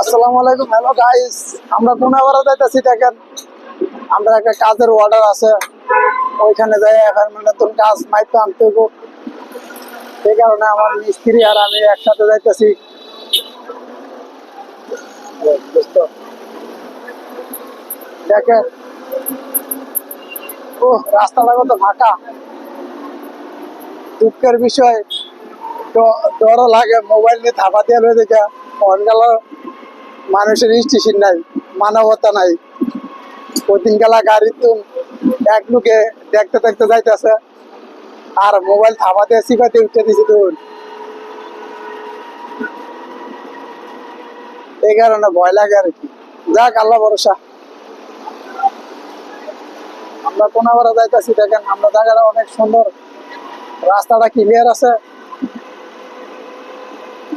আসসালামু আলাইকুম। Hello guys আমরা যাইতেছি, দেখেন। আমরা একটা কাজের অর্ডার আছে। ওইখানে যাই এখন নতুন কাজ মাইতে আনতে কারণে আমার মিস্ত্রি আর আমি একসাথে যাইতেছি। দেখেন। ও রাস্তাটা কত ফাঁকা। দুঃখের বিষয় ডরও লাগে, মোবাইল নিয়ে থাপা দিয়ে দেখে মানুষের স্টেশন নাই, মানবতা নাই। ওদিন গেলা গাড়ি তুন এক লোকে দেখতে দেখতে যাইতেছে, আর মোবাইল দিয়ে শিখাতে উঠে দিছে তুন এই কারণে ভয় লাগে আর কি। যাক, আল্লাহ ভরসা। আমরা কোনাবাড়া যাইতেছি, দেখেন আমরা জায়গাটা অনেক সুন্দর। রাস্তাটা ক্লিয়ার আছে।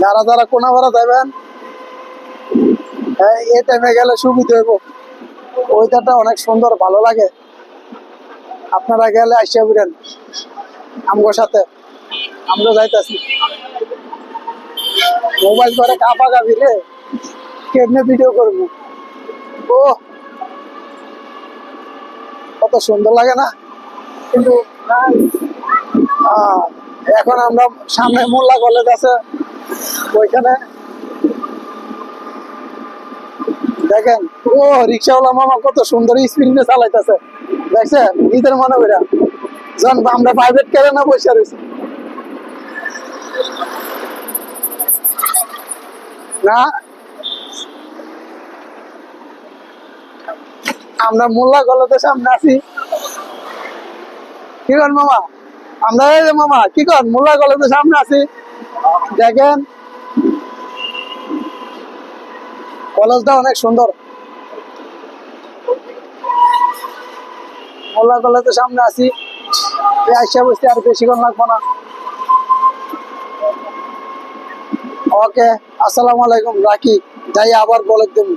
যারা যারা কোনাবাড়া যাবেন এই টাইমে গেলে সুবিধা হইব। ওয়েদারটা অনেক সুন্দর, ভালো লাগে। আপনারা গেলে আসিয়া বিরেন আমগোর সাথে। আমরা যাইতাছি। মোবাইল করে কাপা কাপি রে। কেমনে ভিডিও করব? ও! কত সুন্দর লাগে না? কিন্তু এখন আমরা সামনে মোল্লা কলেজ আছে। ওইখানে দেখেন, ও, রিক্সাওয়ালা মামা কত সুন্দর চালাইতেছে। দেখছেন ঈদের মনে কইরা। যখন আমরা প্রাইভেট না না? আমরা মোল্লা কলেজের সামনে আছি। কি কর মামা? আমরা মামা, কি কর মোল্লা কলেজের সামনে আছি। দেখেন কলেজটা অনেক সুন্দর। মোল্লা কলেজের সামনে আছি। আইসা বসতে আর বেশিক্ষণ লাগবো না। ওকে, আসসালামু আলাইকুম, রাখি। যাই আবার বলে দেবো।